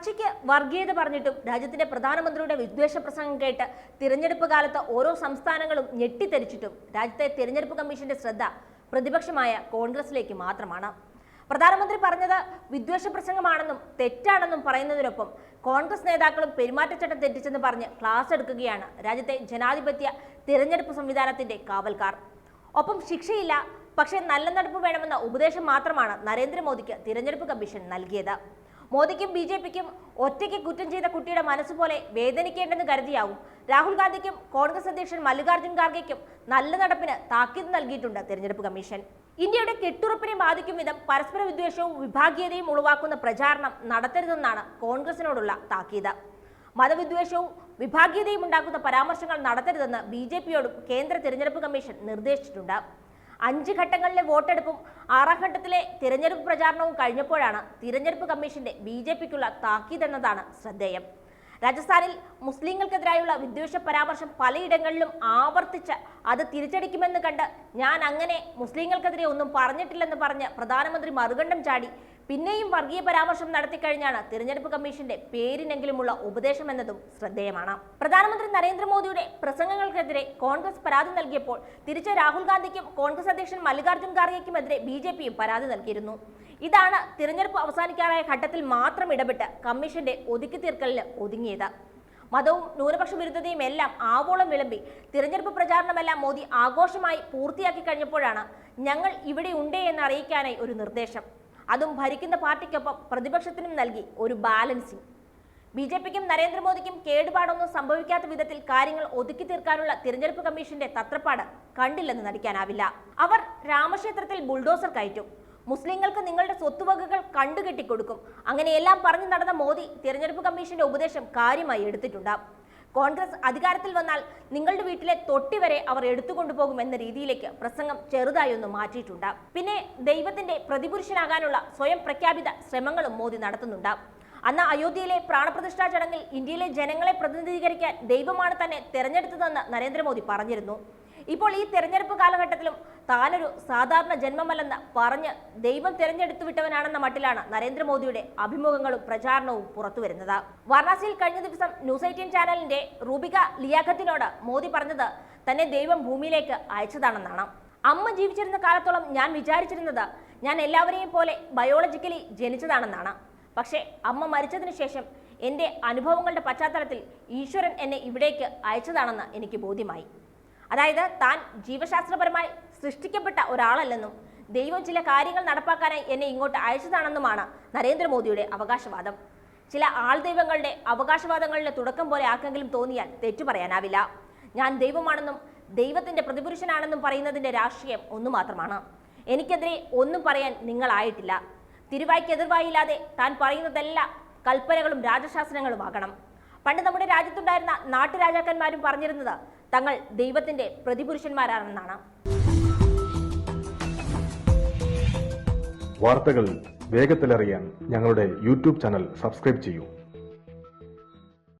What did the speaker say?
പച്ചയ്ക്ക് വർഗീയത പറഞ്ഞിട്ടും രാജ്യത്തിന്റെ പ്രധാനമന്ത്രിയുടെ വിദ്വേഷ പ്രസംഗം കേട്ട് തിരഞ്ഞെടുപ്പ് കാലത്ത് ഓരോ സംസ്ഥാനങ്ങളും ഞെട്ടിത്തെരിച്ചിട്ടും രാജ്യത്തെ തിരഞ്ഞെടുപ്പ് കമ്മീഷന്റെ ശ്രദ്ധ പ്രതിപക്ഷമായ കോൺഗ്രസിലേക്ക് മാത്രമാണ്. പ്രധാനമന്ത്രി പറഞ്ഞത് വിദ്വേഷ പ്രസംഗമാണെന്നും തെറ്റാണെന്നും പറയുന്നതിനൊപ്പം കോൺഗ്രസ് നേതാക്കളും പെരുമാറ്റച്ചട്ടം തെറ്റിച്ചെന്ന് പറഞ്ഞ് ക്ലാസ് എടുക്കുകയാണ് രാജ്യത്തെ ജനാധിപത്യ തിരഞ്ഞെടുപ്പ് സംവിധാനത്തിന്റെ കാവൽക്കാർ. ഒപ്പം ശിക്ഷയില്ല പക്ഷേ നല്ല നടപ്പ് വേണമെന്ന ഉപദേശം മാത്രമാണ് നരേന്ദ്രമോദിക്ക് തിരഞ്ഞെടുപ്പ് കമ്മീഷൻ നൽകിയത്. മോദിക്കും ബി ജെ പിക്കും ഒറ്റയ്ക്ക് കുറ്റം ചെയ്ത കുട്ടിയുടെ മനസ്സ് പോലെ വേദനിക്കേണ്ടെന്ന് കരുതിയാവും. രാഹുൽ ഗാന്ധിക്കും കോൺഗ്രസ് അധ്യക്ഷൻ മല്ലികാർജുൻ ഖാർഗെക്കും നല്ല നടപ്പിന് താക്കീത് നൽകിയിട്ടുണ്ട് തെരഞ്ഞെടുപ്പ് കമ്മീഷൻ. ഇന്ത്യയുടെ കെട്ടുറപ്പിനെ ബാധിക്കും വിധം പരസ്പര വിദ്വേഷവും വിഭാഗീയതയും ഉളവാക്കുന്ന പ്രചാരണം നടത്തരുതെന്നാണ് കോൺഗ്രസിനോടുള്ള താക്കീത്. മതവിദ്വേഷവും വിഭാഗീയതയും ഉണ്ടാക്കുന്ന പരാമർശങ്ങൾ നടത്തരുതെന്ന് ബി ജെ പിയോടും കേന്ദ്ര തിരഞ്ഞെടുപ്പ് കമ്മീഷൻ നിർദ്ദേശിച്ചിട്ടുണ്ട്. അഞ്ച് ഘട്ടങ്ങളിലെ വോട്ടെടുപ്പും ആറാം ഘട്ടത്തിലെ തിരഞ്ഞെടുപ്പ് പ്രചാരണവും കഴിഞ്ഞപ്പോഴാണ് തിരഞ്ഞെടുപ്പ് കമ്മീഷന്റെ ബി ജെ പിക്കുള്ള താക്കീതെന്നതാണ് ശ്രദ്ധേയം. രാജസ്ഥാനിൽ മുസ്ലിങ്ങൾക്കെതിരായുള്ള വിദ്വേഷ പരാമർശം പലയിടങ്ങളിലും ആവർത്തിച്ച് അത് തിരിച്ചടിക്കുമെന്ന് കണ്ട് ഞാൻ അങ്ങനെ മുസ്ലിങ്ങൾക്കെതിരെ ഒന്നും പറഞ്ഞിട്ടില്ലെന്ന് പറഞ്ഞ് പ്രധാനമന്ത്രി മറുകണ്ഠം ചാടി. പിന്നെയും വർഗീയ പരാമർശം നടത്തിക്കഴിഞ്ഞാണ് തിരഞ്ഞെടുപ്പ് കമ്മീഷന്റെ പേരിനെങ്കിലുമുള്ള ഉപദേശം എന്നതും ശ്രദ്ധേയമാണ്. പ്രധാനമന്ത്രി നരേന്ദ്രമോദിയുടെ പ്രസംഗങ്ങൾക്കെതിരെ കോൺഗ്രസ് പരാതി നൽകിയപ്പോൾ തിരിച്ച് രാഹുൽ ഗാന്ധിക്കും കോൺഗ്രസ് അധ്യക്ഷൻ മല്ലികാർജുൻ ഖാർഗെക്കുമെതിരെ ബി ജെ പിയും പരാതി നൽകിയിരുന്നു. ഇതാണ് തിരഞ്ഞെടുപ്പ് അവസാനിക്കാനായ ഘട്ടത്തിൽ മാത്രം ഇടപെട്ട് കമ്മീഷന്റെ ഒതുക്കി തീർക്കലിന് ഒതുങ്ങിയത്. മതവും ന്യൂനപക്ഷ വിരുദ്ധതയും എല്ലാം ആവോളം വിളമ്പി തിരഞ്ഞെടുപ്പ് പ്രചാരണമെല്ലാം മോദി ആഘോഷമായി പൂർത്തിയാക്കി കഴിഞ്ഞപ്പോഴാണ് ഞങ്ങൾ ഇവിടെ ഉണ്ടേ എന്ന് അറിയിക്കാനായി ഒരു നിർദ്ദേശം. അതും ഭരിക്കുന്ന പാർട്ടിക്കൊപ്പം പ്രതിപക്ഷത്തിനും നൽകി ഒരു ബാലൻസിംഗ് ബി ജെ പിക്കും നരേന്ദ്രമോദിക്കും കേടുപാടൊന്നും സംഭവിക്കാത്ത വിധത്തിൽ കാര്യങ്ങൾ ഒതുക്കി തീർക്കാനുള്ള തിരഞ്ഞെടുപ്പ് കമ്മീഷന്റെ തത്രപ്പാട് കണ്ടില്ലെന്ന് നടിക്കാനാവില്ല. അവർ രാമക്ഷേത്രത്തിൽ ബുൾഡോസർ കയറ്റും. മുസ്ലിങ്ങൾക്ക് നിങ്ങളുടെ സ്വത്തുവകകൾ കണ്ടുകെട്ടിക്കൊടുക്കും അങ്ങനെയെല്ലാം പറഞ്ഞു നടന്ന മോദി തിരഞ്ഞെടുപ്പ് കമ്മീഷന്റെ ഉപദേശം കാര്യമായി എടുത്തിട്ടുണ്ട്. കോൺഗ്രസ് അധികാരത്തിൽ വന്നാൽ നിങ്ങളുടെ വീട്ടിലെ തൊട്ടി വരെ അവർ എടുത്തുകൊണ്ടുപോകും എന്ന രീതിയിലേക്ക് പ്രസംഗം ചെറുതായി ഒന്ന് മാറ്റിയിട്ടുണ്ട്. പിന്നെ ദൈവത്തിന്റെ പ്രതിപുരുഷനാകാനുള്ള സ്വയം പ്രഖ്യാപിത ശ്രമങ്ങളും മോദി നടത്തുന്നുണ്ട്. അന്ന് അയോധ്യയിലെ പ്രാണപ്രതിഷ്ഠാ ചടങ്ങിൽ ഇന്ത്യയിലെ ജനങ്ങളെ പ്രതിനിധീകരിക്കാൻ ദൈവമാണ് തന്നെ തെരഞ്ഞെടുത്തതെന്ന് നരേന്ദ്രമോദി പറഞ്ഞിരുന്നു. ഇപ്പോൾ ഈ തെരഞ്ഞെടുപ്പ് കാലഘട്ടത്തിലും താനൊരു സാധാരണ ജന്മമല്ലെന്ന് പറഞ്ഞ് ദൈവം തെരഞ്ഞെടുത്തു വിട്ടവനാണെന്ന മട്ടിലാണ് നരേന്ദ്രമോദിയുടെ അഭിമുഖങ്ങളും പ്രചാരണവും പുറത്തുവരുന്നത് വാരണാസിയിൽ കഴിഞ്ഞ ദിവസം ന്യൂസ് എയ്റ്റീൻ ചാനലിന്റെ റൂബിക ലിയാഖത്തിനോട് മോദി പറഞ്ഞത് തന്നെ ദൈവം ഭൂമിയിലേക്ക് അയച്ചതാണെന്നാണ്. അമ്മ ജീവിച്ചിരുന്ന കാലത്തോളം ഞാൻ വിചാരിച്ചിരുന്നത് ഞാൻ എല്ലാവരെയും പോലെ ബയോളജിക്കലി ജനിച്ചതാണെന്നാണ്. പക്ഷേ അമ്മ മരിച്ചതിന് ശേഷം എന്റെ അനുഭവങ്ങളുടെ പശ്ചാത്തലത്തിൽ ഈശ്വരൻ എന്നെ ഇവിടേക്ക് അയച്ചതാണെന്ന് എനിക്ക് ബോധ്യമായി. അതായത് താൻ ജീവശാസ്ത്രപരമായി സൃഷ്ടിക്കപ്പെട്ട ഒരാളല്ലെന്നും ദൈവം ചില കാര്യങ്ങൾ നടപ്പാക്കാനായി എന്നെ ഇങ്ങോട്ട് അയച്ചതാണെന്നുമാണ് നരേന്ദ്രമോദിയുടെ അവകാശവാദം. ചില ആൾദൈവങ്ങളുടെ അവകാശവാദങ്ങളുടെ തുടക്കം പോലെ ആർക്കെങ്കിലും തോന്നിയാൽ തെറ്റു പറയാനാവില്ല. ഞാൻ ദൈവമാണെന്നും ദൈവത്തിന്റെ പ്രതിപുരുഷനാണെന്നും പറയുന്നതിന്റെ രാഷ്ട്രീയം ഒന്നു മാത്രമാണ് എനിക്കെതിരെ ഒന്നും പറയാൻ നിങ്ങളായിട്ടില്ല. തിരുവായ്ക്ക് എതിർവായില്ലാതെ താൻ പറയുന്നതെല്ലാം കൽപ്പനകളും ആകണം. പണ്ട് നമ്മുടെ രാജ്യത്തുണ്ടായിരുന്ന നാട്ടുരാജാക്കന്മാരും പറഞ്ഞിരുന്നത് തങ്ങൾ ദൈവത്തിന്റെ പ്രതിപുരുഷന്മാരാണെന്നാണ്. വാർത്തകൾ വേഗത്തിലറിയാൻ ഞങ്ങളുടെ യൂട്യൂബ് ചാനൽ സബ്സ്ക്രൈബ് ചെയ്യൂ.